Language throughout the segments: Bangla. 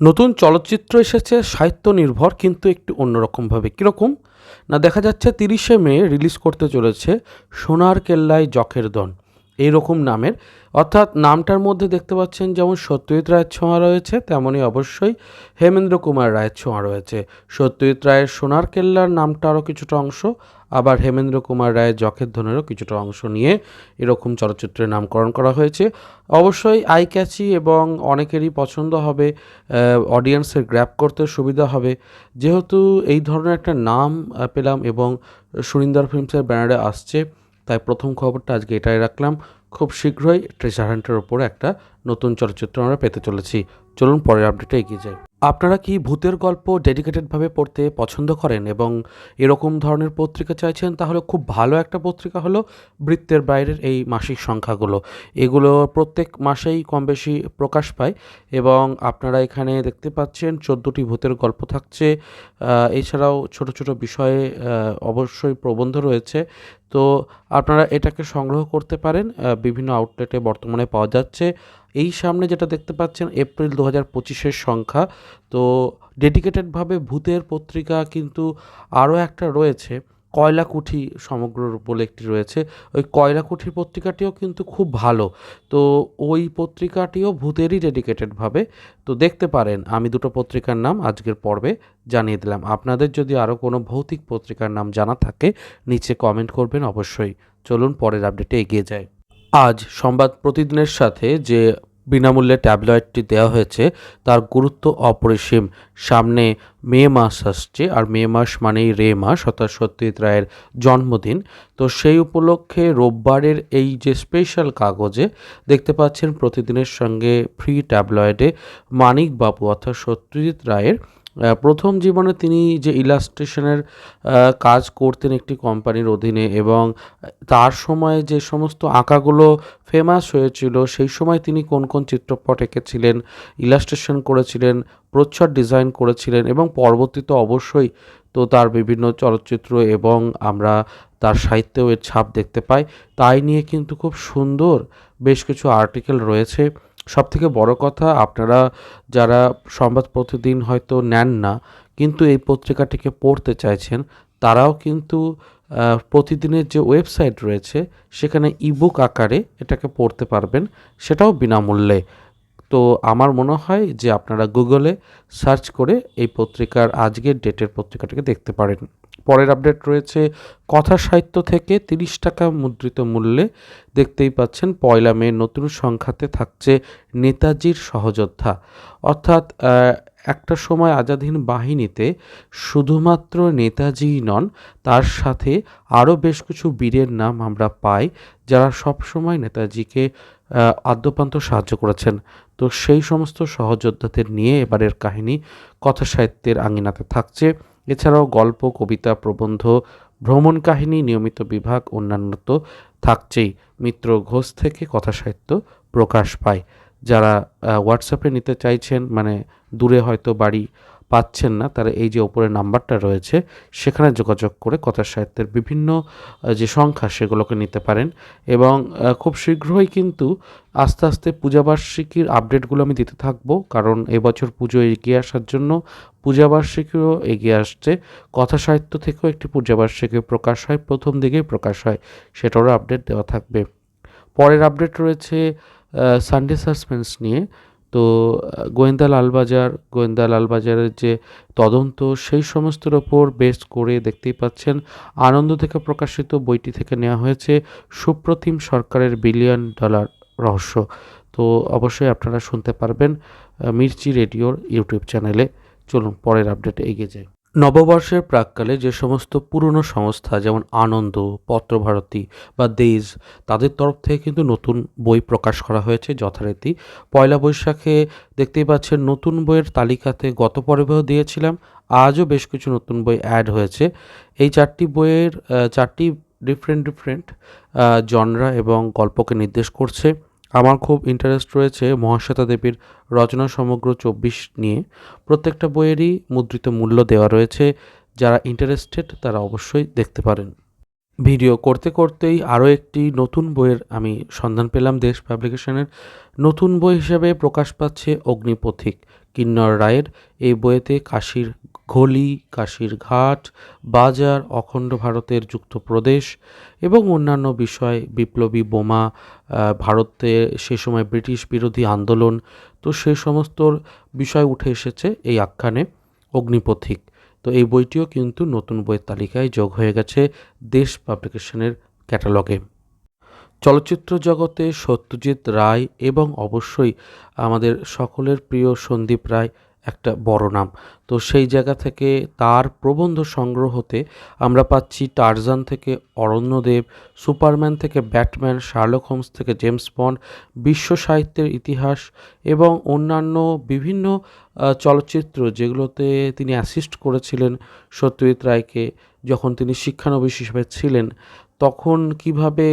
নতুন চলচ্চিত্র এসেছে সাহিত্য নির্ভর কিন্তু একটু অন্যরকমভাবে। কীরকম? না, দেখা যাচ্ছে তিরিশে মে রিলিজ করতে চলেছে সোনার কেল্লায় জখের দন। এইরকম নামের। অর্থাৎ নামটার মধ্যে দেখতে পাচ্ছেন যেমন সত্যজিৎ রায়ের ছোঁয়া রয়েছে তেমনই অবশ্যই হেমেন্দ্র কুমার রায়ের ছোঁয়া রয়েছে। সত্যজিৎ রায়ের সোনার কেল্লার নামটারও কিছুটা অংশ, আবার হেমেন্দ্র কুমার রায়ের জখের ধনেরও কিছুটা অংশ নিয়ে এরকম চলচ্চিত্রের নামকরণ করা হয়েছে। অবশ্যই আই ক্যাচি এবং অনেকেরই পছন্দ হবে অডিয়েন্সের গ্র্যাপ করতে সুবিধা হবে। যেহেতু এই ধরনের একটা নাম পেলাম এবং সুরিন্দর ফিল্মসের ব্যানারে আসছে তাই প্রথম খবরটা আজকে এটাই রাখলাম। খুব শীঘ্রই ট্রেজার হান্টের ওপরে একটা নতুন চলচ্চিত্র আমরা পেতে চলেছি। চলুন পরের আপডেটে এগিয়ে যাই। আপনারা কি ভূতের গল্প ডেডিকেটেডভাবে পড়তে পছন্দ করেন এবং এরকম ধরনের পত্রিকা চাইছেন? তাহলে খুব ভালো একটা পত্রিকা হলো বৃত্তের বাইরের এই মাসিক সংখ্যাগুলো। এগুলো প্রত্যেক মাসেই কম বেশি প্রকাশ পায় এবং আপনারা এখানে দেখতে পাচ্ছেন চোদ্দোটি ভূতের গল্প থাকছে। এছাড়াও ছোট ছোট বিষয়ে অবশ্যই প্রবন্ধ রয়েছে। তো আপনারা এটাকে সংগ্রহ করতে পারেন। বিভিন্ন আউটলেটে বর্তমানে পাওয়া যাচ্ছে। এই সামনে যেটা দেখতে পাচ্ছেন এপ্রিল দু হাজার পঁচিশের সংখ্যা। তো ডেডিকেটেডভাবে ভূতের পত্রিকা কিন্তু আরও একটা রয়েছে, কয়লাকুঠি সমগ্র বলে একটি রয়েছে। ওই কয়লাকুঠি পত্রিকাটিও কিন্তু খুব ভালো। তো ওই পত্রিকাটিও ভূতেরই ডেডিকেটেডভাবে তো দেখতে পারেন, আমি দুটো পত্রিকার নাম আজকের পর্বে জানিয়ে দিলাম। আপনাদের যদি আরও কোনো ভৌতিক পত্রিকার নাম জানা থাকে, নিচে কমেন্ট করবেন অবশ্যই। চলুন পরের আপডেটে এগিয়ে যায় আজ সংবাদ প্রতিদিনের সাথে যে বিনামূল্যে ট্যাবলয়েডটি দেওয়া হয়েছে, তার গুরুত্ব অপরিসীম। সামনে মে মাস আসছে, আর মে মাস মানেই রে মাস, অর্থাৎ সত্যজিৎ রায়ের জন্মদিন। তো সেই উপলক্ষে রোববারের এই যে স্পেশাল কাগজে দেখতে পাচ্ছেন প্রতিদিনের সঙ্গে ফ্রি ট্যাবলয়েডে মানিক বাবু, অর্থাৎ সত্যজিৎ রায়ের প্রথম জীবনে তিনি যে ইলাস্ট্রেশনের কাজ করতেন একটি কোম্পানির অধীনে এবং তার সময় যে সমস্ত আঁকাগুলো ফেমাস হয়েছিল, সেই সময় তিনি কোন কোন চিত্রপট এঁকেছিলেন, ইলাস্ট্রেশন করেছিলেন, প্রচ্ছদ ডিজাইন করেছিলেন এবং পরবর্তীতে অবশ্যই তো তার বিভিন্ন চলচ্চিত্র এবং আমরা তার সাহিত্যেও এর ছাপ দেখতে পাই। তাই নিয়ে কিন্তু খুব সুন্দর বেশ কিছু আর্টিকেল রয়েছে। সবথেকে বড় কথা, আপনারা যারা সংবাদ প্রতিদিন হয়তো নেন না, কিন্তু এই পত্রিকাটিকে পড়তে চাইছেন, তারাও কিন্তু প্রতিদিনের যে ওয়েবসাইট রয়েছে, সেখানে ইবুক আকারে এটাকে পড়তে পারবেন, সেটাও বিনামূল্যে। তো আমার মনে হয় যে আপনারা গুগলে সার্চ করে এই পত্রিকার আজকের ডেটের পত্রিকাটাকে দেখতে পারেন। পরের আপডেট রয়েছে কথা সাহিত্য থেকে তিরিশ টাকা মুদ্রিত মূল্যে দেখতেই পাচ্ছেন, পয়লা মে নতুন সংখ্যাতে থাকছে নেতাজির সহযোদ্ধা। অর্থাৎ একটা সময় আজাদহীন বাহিনীতে শুধুমাত্র নেতাজিই নন, তার সাথে আরও বেশ কিছু বীরের নাম আমরা পাই, যারা সবসময় নেতাজিকে আদ্যপান্ত সাহায্য করেছেন। তো সেই সমস্ত সহযোদ্ধাদের নিয়ে এবারের কাহিনী কথা সাহিত্যের আঙিনাতে থাকছে। এছাড়াও গল্প, কবিতা, প্রবন্ধ, ভ্রমণ কাহিনী, নিয়মিত বিভাগ, অন্যান্য তো থাকছেই। মিত্র ঘোষ থেকে কথা সাহিত্য প্রকাশ পায়। যারা হোয়াটসঅ্যাপে নিতে চাইছেন মানে দূরে হয়তো বাড়ি পাচ্ছেন না, তারা এই যে ওপরে নাম্বারটা রয়েছে, সেখানে যোগাযোগ করে কথা সাহিত্যের বিভিন্ন যে সংখ্যা সেগুলোকে নিতে পারেন এবং খুব শীঘ্রই কিন্তু আস্তে আস্তে পূজাবার্ষিকীর আপডেটগুলো আমি দিতে থাকব, কারণ এবছর পুজো এগিয়ে আসার জন্য পূজাবার্ষিকীও এগিয়ে আসছে। কথা সাহিত্য থেকেও একটি পূজাবার্ষিকী প্রকাশ হয়, প্রথম দিকেই প্রকাশ হয়, সেটারও আপডেট দেওয়া থাকবে। পরের আপডেট রয়েছে সানডে সাসপেন্স নিয়ে। তো গোয়েন্দা লালবাজার, গোয়েন্দা লালবাজারের যে তদন্ত সেই সমস্তর ওপর বেস করে দেখতেই পাচ্ছেন, আনন্দ থেকে প্রকাশিত বইটি থেকে নেওয়া হয়েছে সুপ্রতিম সরকারের বিলিয়ন ডলার রহস্য। তো, অবশ্যই আপনারা শুনতে পারবেন মির্চি রেডিওর ইউটিউব চ্যানেলে। চলুন, পরের আপডেটে এগিয়ে যাই। নববর্ষের প্রাককালে যে সমস্ত পুরনো সংস্থা, যেমন আনন্দ, পত্রভারতী বা দেজ তাদের তরফ থেকে কিন্তু নতুন বই প্রকাশ করা হয়েছে যথারীতি। পয়লা বৈশাখে দেখতেই পাচ্ছেন নতুন বইয়ের তালিকাতে গত পর্বেও দিয়েছিলাম, আজও বেশ কিছু নতুন বই অ্যাড হয়েছে। এই চারটি বইয়ের চারটি ডিফারেন্ট ডিফারেন্ট জনরা এবং গল্পকে নির্দেশ করছে। আমার খুব ইন্টারেস্ট রয়েছে মহাশ্বেতা দেবীর রচনা সমগ্র চব্বিশ নিয়ে। প্রত্যেকটা বইয়েরই মুদ্রিত মূল্য দেওয়া রয়েছে। যারা ইন্টারেস্টেড তারা অবশ্যই দেখতে পারেন। ভিডিও করতে করতেই আরও একটি নতুন বইয়ের আমি সন্ধান পেলাম দেশ পাবলিকেশনের। নতুন বই হিসেবে প্রকাশ পাচ্ছে অগ্নিপথিক। কিন্নর রায়ের এই বইয়েতে কাশীর ঘলি কাশীর ঘাট, বাজার, অখণ্ড ভারতের যুক্তপ্রদেশ এবং অন্যান্য বিষয়, বিপ্লবী বোমা ভারতে সে সময় ব্রিটিশ বিরোধী আন্দোলন, তো সে সমস্ত বিষয় উঠে এসেছে এই আখ্যানে অগ্নিপথিক। তো এই বইটিও কিন্তু নতুন বইয়ের তালিকায় যোগ হয়ে গেছে দেশ পাবলিকেশনের ক্যাটালগে। চলচ্চিত্র জগতে সত্যজিৎ রায় এবং অবশ্যই আমাদের সকলের প্রিয় সন্দীপ রায় একটা বড় নাম। তো সেই জায়গা থেকে তার প্রবন্ধ সংগ্রহতে আমরা পাচ্ছি টারজান থেকে অরণ্যদেব সুপারম্যান থেকে ব্যাটম্যান শার্লক হোমস থেকে জেমস বন্ড বিশ্ব সাহিত্যের ইতিহাস এবং অন্যান্য বিভিন্ন চলচ্চিত্র যেগুলোতে তিনি অ্যাসিস্ট করেছিলেন সত্যজিৎ রায়কে। যখন তিনি শিক্ষানবিশ হিসেবে ছিলেন, তখন কীভাবে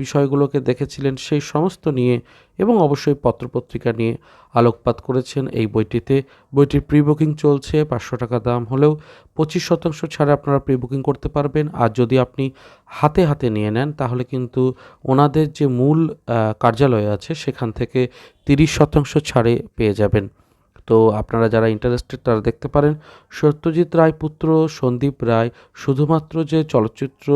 বিষয়গুলোকে দেখেছিলেন সেই সমস্ত নিয়ে এবং অবশ্যই পত্রপত্রিকা নিয়ে আলোকপাত করেছেন এই বইটিতে। বইটির প্রি বুকিং চলছে, পাঁচশো টাকা দাম হলেও পঁচিশ শতাংশ ছাড়ে আপনারা প্রি বুকিং করতে পারবেন। আর যদি আপনি হাতে হাতে নিয়ে নেন, তাহলে কিন্তু ওনাদের যে মূল কার্যালয় আছে, সেখান থেকে তিরিশ শতাংশ ছাড়ে পেয়ে যাবেন। তো আপনারা যারা ইন্টারেস্টেড তারা দেখতে পারেন। সত্যজিৎ রায় পুত্র, সন্দীপ রায় শুধুমাত্র যে চলচ্চিত্র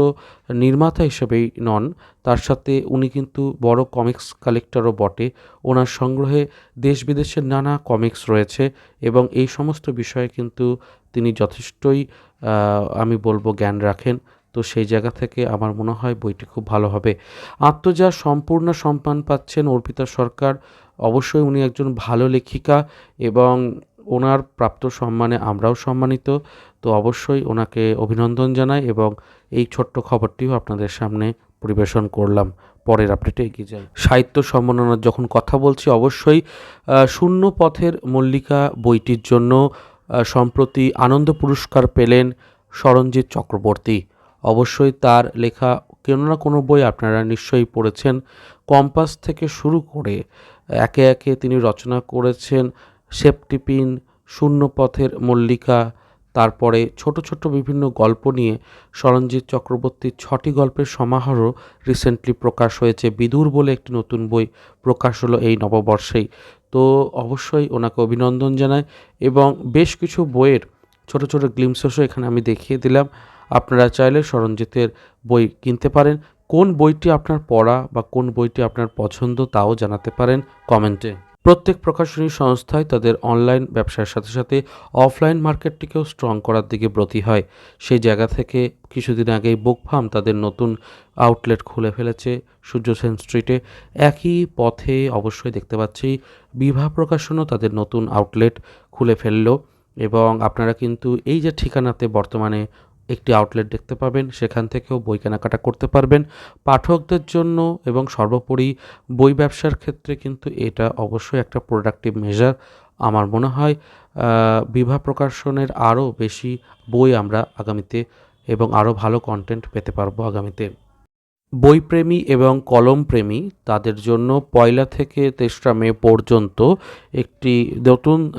নির্মাতা হিসেবেই নন, তার সাথে উনি কিন্তু বড় কমিক্স কালেক্টরও বটে। ওনার সংগ্রহে দেশ বিদেশের নানা কমিক্স রয়েছে এবং এই সমস্ত বিষয়ে কিন্তু তিনি যথেষ্টই আমি বলব জ্ঞান রাখেন। তো সেই জায়গা থেকে আমার মনে হয় বইটি খুব ভালো হবে। আত্মজা সম্পূর্ণ সম্মান পাচ্ছেন অর্পিতা সরকার। অবশ্যই উনি একজন ভালো লেখিকা এবং ওনার প্রাপ্ত সম্মানে আমরাও সম্মানিত। তো অবশ্যই ওনাকে অভিনন্দন জানাই এবং এই ছোট্ট খবরটিও আপনাদের সামনে পরিবেশন করলাম। পরের আপডেটে এগিয়ে যাই। সাহিত্য সম্মাননার যখন কথা বলছি, অবশ্যই শূন্য পথের মল্লিকা বইটির জন্য সম্প্রতি আনন্দ পুরস্কার পেলেন সরঞ্জিৎ চক্রবর্তী। অবশ্যই তার লেখা কোনো না কোনো বই আপনারা নিশ্চয়ই পড়েছেন। কম্পাস থেকে শুরু করে একে একে তিনি রচনা করেছেন। সেপটিপিন শূন্য পথের মল্লিকা, তারপরে ছোট ছোট বিভিন্ন গল্প নিয়ে সরঞ্জিৎ চক্রবর্তীর ছটি গল্পের সমাহারও রিসেন্টলি প্রকাশ হয়েছে। বিদুর বলে একটি নতুন বই প্রকাশ হলো এই নববর্ষেই। তো অবশ্যই ওনাকে অভিনন্দন জানাই এবং বেশ কিছু বইয়ের ছোট ছোট গ্লিমসেসও এখানে আমি দেখিয়ে দিলাম। আপনারা চাইলে সরঞ্জিতের বই কিনতে পারেন। কোন বইটি আপনার পড়া বা কোন বইটি আপনার পছন্দ তাও জানাতে পারেন কমেন্টে। প্রত্যেক প্রকাশনী সংস্থায় তাদের অনলাইন ব্যবসার সাথে সাথে অফলাইন মার্কেটটিকেও স্ট্রং করার দিকে ব্রতী হয়। সেই জায়গা থেকে কিছুদিন আগেই বুক ফার্ম তাদের নতুন আউটলেট খুলে ফেলেছে সূর্য সেন স্ট্রিটে। একই পথে অবশ্যই দেখতে পাচ্ছি বিভা প্রকাশনও তাদের নতুন আউটলেট খুলে ফেলল এবং আপনারা কিন্তু এই যে ঠিকানাতে বর্তমানে একটি আউটলেট দেখতে পাবেন, সেখান থেকেও বই কেনাকাটা করতে পারবেন। পাঠকদের জন্য এবং সর্বোপরি বই ব্যবসার ক্ষেত্রে কিন্তু এটা অবশ্যই একটা প্রোডাক্টিভ মেজার আমার মনে হয়। বিভা প্রকাশনের আরও বেশি বই আমরা আগামীতে এবং আরও ভালো কন্টেন্ট পেতে পারব আগামীতে। বইপ্রেমী এবং কলমপ্রেমী তাদের জন্য পয়লা থেকে তেসরা মে পর্যন্ত একটি নতুন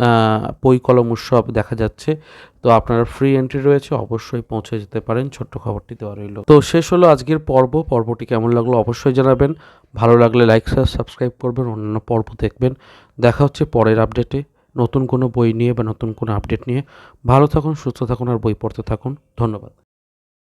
বই কলম উৎসব দেখা যাচ্ছে। তো আপনারা ফ্রি এন্ট্রি রয়েছে, অবশ্যই পৌঁছে যেতে পারেন। ছোট্ট খবরটি দেওয়া রইল। তো শেষ হলো আজকের পর্ব। পর্বটি কেমন লাগল অবশ্যই জানাবেন। ভালো লাগলে লাইক সাবস্ক্রাইব করবেন, অন্যান্য পর্ব দেখবেন। দেখা হচ্ছে পরের আপডেটে নতুন কোনো বই নিয়ে বা নতুন কোনো আপডেট নিয়ে। ভালো থাকুন, সুস্থ থাকুন আর বই পড়তে থাকুন। ধন্যবাদ।